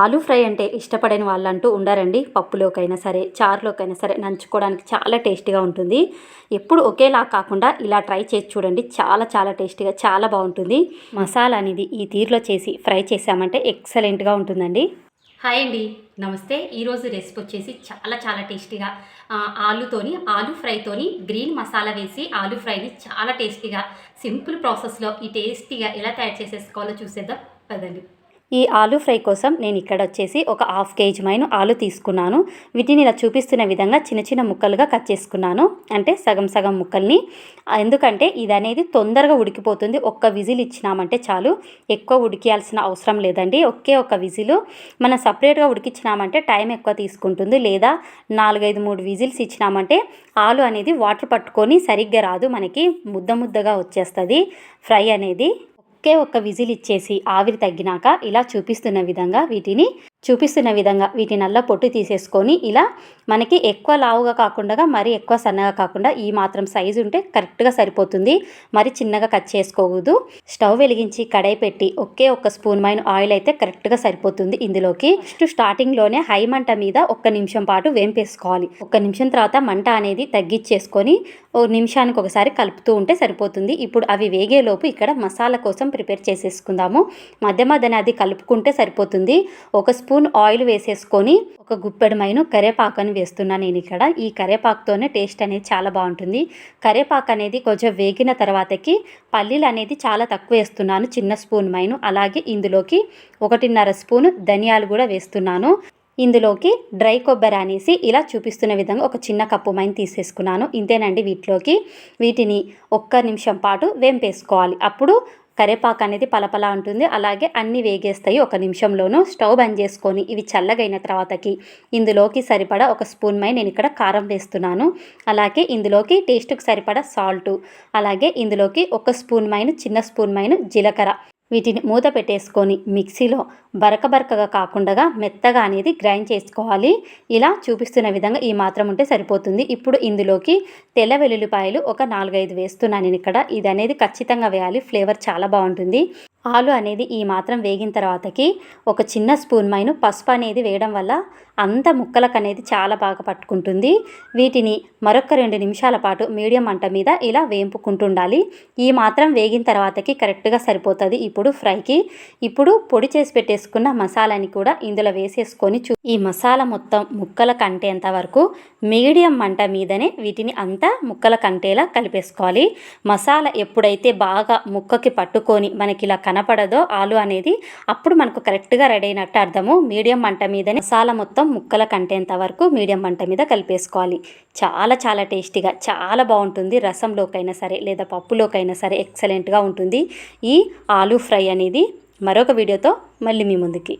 ఆలు ఫ్రై అంటే ఇష్టపడని వాళ్ళంటూ ఉండరండి. పప్పులోకైనా సరే చారులోకైనా సరే నంచుకోవడానికి చాలా టేస్టీగా ఉంటుంది. ఎప్పుడు ఒకేలా కాకుండా ఇలా ట్రై చేసి చూడండి. చాలా చాలా టేస్టీగా చాలా బాగుంటుంది. మసాలా అనేది ఈ తీరులో చేసి ఫ్రై చేసామంటే ఎక్సలెంట్గా ఉంటుందండి. హాయ్ అండి. నమస్తే. ఈరోజు రెసిపీ వచ్చేసి చాలా చాలా టేస్టీగా ఆలూతోని ఆలుతోని ఆలు ఫ్రైతోని గ్రీన్ మసాలా వేసి ఆలు ఫ్రైని చాలా టేస్టీగా సింపుల్ ప్రాసెస్లో ఈ టేస్టీగా ఎలా తయారు చేసేసుకోవాలో చూసేద్దాం. పదండి. ఈ ఆలు ఫ్రై కోసం నేను ఇక్కడ వచ్చేసి ఒక హాఫ్ కేజీ మైన ఆలు తీసుకున్నాను. వీటిని ఇలా చూపిస్తున్న విధంగా చిన్న చిన్న ముక్కలుగా కట్ చేసుకున్నాను. అంటే సగం సగం ముక్కల్ని. ఎందుకంటే ఇది అనేది తొందరగా ఉడికిపోతుంది. ఒక్క విజిల్ ఇచ్చినామంటే చాలు. ఎక్కువ ఉడికియాల్సిన అవసరం లేదండి. ఒకే ఒక విజిల్. మనం సపరేట్గా ఉడికించినామంటే టైం ఎక్కువ తీసుకుంటుంది. లేదా నాలుగైదు మూడు విజిల్స్ ఇచ్చినామంటే ఆలు అనేది వాటర్ పట్టుకొని సరిగ్గా రాదు. మనకి ముద్ద ముద్దగా వచ్చేస్తుంది ఫ్రై అనేది. ఒకే ఒక్క విజిల్ ఇచ్చేసి ఆవిరి తగ్గినాక ఇలా చూపిస్తున్న విధంగా వీటిని చూపిస్తున్న విధంగా వీటి నల్ల పొట్టు తీసేసుకొని ఇలా మనకి ఎక్కువ లావుగా కాకుండా మరి ఎక్కువ సన్నగా కాకుండా ఈ మాత్రం సైజు ఉంటే కరెక్ట్గా సరిపోతుంది. మరి చిన్నగా కట్ చేసుకోకూడదు స్టవ్ వెలిగించి కడాయి పెట్టి ఒకే ఒక స్పూన్ మైన ఆయిల్ అయితే కరెక్ట్గా సరిపోతుంది ఇందులోకి. ఫస్ట్ స్టార్టింగ్లోనే హై మంట మీద ఒక్క నిమిషం పాటు వేంపేసుకోవాలి. ఒక్క నిమిషం తర్వాత మంట అనేది తగ్గించేసుకొని ఓ నిమిషానికి ఒకసారి కలుపుతూ ఉంటే సరిపోతుంది. ఇప్పుడు అవి వేగేలోపు ఇక్కడ మసాలా కోసం ప్రిపేర్ చేసేసుకుందాము. మధ్య మధ్యన అది కలుపుకుంటే సరిపోతుంది. ఒక స్పూన్ ఆయిల్ వేసేసుకొని ఒక గుప్పెడు మైను కరేపాకుని వేస్తున్నాను నేను ఇక్కడ. ఈ కరేపాకుతోనే టేస్ట్ అనేది చాలా బాగుంటుంది. కరేపాకు అనేది కొంచెం వేగిన తర్వాతకి పల్లీలు అనేది చాలా తక్కువ వేస్తున్నాను. చిన్న స్పూన్ మైను. అలాగే ఇందులోకి ఒకటిన్నర స్పూన్ ధనియాలు కూడా వేస్తున్నాను. ఇందులోకి డ్రై కొబ్బరి అనేసి ఇలా చూపిస్తున్న విధంగా ఒక చిన్న కప్పు మైన్ తీసేసుకున్నాను. ఇంతేనండి వీటిలోకి. వీటిని ఒక్క నిమిషం పాటు వేంపేసుకోవాలి. అప్పుడు కరేపాకు అనేది పలపలా ఉంటుంది. అలాగే అన్ని వేగేస్తాయి ఒక నిమిషంలోనూ. స్టవ్ బంద్ చేసుకొని ఇవి చల్లగైన తర్వాతకి ఇందులోకి సరిపడా ఒక స్పూన్ మై నేను ఇక్కడ కారం వేస్తున్నాను. అలాగే ఇందులోకి టేస్ట్కి సరిపడా సాల్టు. అలాగే ఇందులోకి ఒక స్పూన్ మైన చిన్న స్పూన్ మైన జీలకర్ర. వీటిని మూత పెట్టేసుకొని మిక్సీలో బరక బరకగా కాకుండా మెత్తగా అనేది గ్రైండ్ చేసుకోవాలి. ఇలా చూపిస్తున్న విధంగా ఈ మాత్రం ఉంటే సరిపోతుంది. ఇప్పుడు ఇందులోకి తెల్ల వెల్లుల్లిపాయలు ఒక నాలుగైదు వేస్తున్నాను నేను ఇక్కడ. ఇది అనేది ఖచ్చితంగా వేయాలి. ఫ్లేవర్ చాలా బాగుంటుంది. ఆలు అనేది ఈ మాత్రం వేగిన తర్వాతకి ఒక చిన్న స్పూన్ మైన పసుపు అనేది వేయడం వల్ల అంత ముక్కలకు అనేది చాలా బాగా పట్టుకుంటుంది. వీటిని మరొక రెండు నిమిషాల పాటు మీడియం మంట మీద ఇలా వేంపుకుంటుండాలి. ఈ మాత్రం వేగిన తర్వాతకి కరెక్ట్గా సరిపోతుంది ఇప్పుడు ఫ్రైకి. ఇప్పుడు పొడి చేసి పెట్టేసుకున్న మసాలాని కూడా ఇందులో వేసేసుకొని చూ ఈ మసాలా మొత్తం ముక్కల కంటేంత వరకు మీడియం మంట మీదనే వీటిని అంతా ముక్కల కంటేలా కలిపేసుకోవాలి. మసాలా ఎప్పుడైతే బాగా ముక్కకి పట్టుకొని మనకి ఇలా కనపడదో ఆలు అనేది అప్పుడు మనకు కరెక్ట్గా రెడీ అయినట్టు అర్థము. మీడియం మంట మీదనే మసాలా మొత్తం ముక్కల కంటేంత వరకు మీడియం మంట మీద కలిపేసుకోవాలి. చాలా చాలా టేస్టీగా చాలా బాగుంటుంది రసంలోకైనా సరే లేదా పప్పులోకైనా సరే ఎక్సలెంట్గా ఉంటుంది. ఈ ఆలు ఫ్రై అనేది మరొక వీడియోతో మళ్ళీ మీ ముందుకి.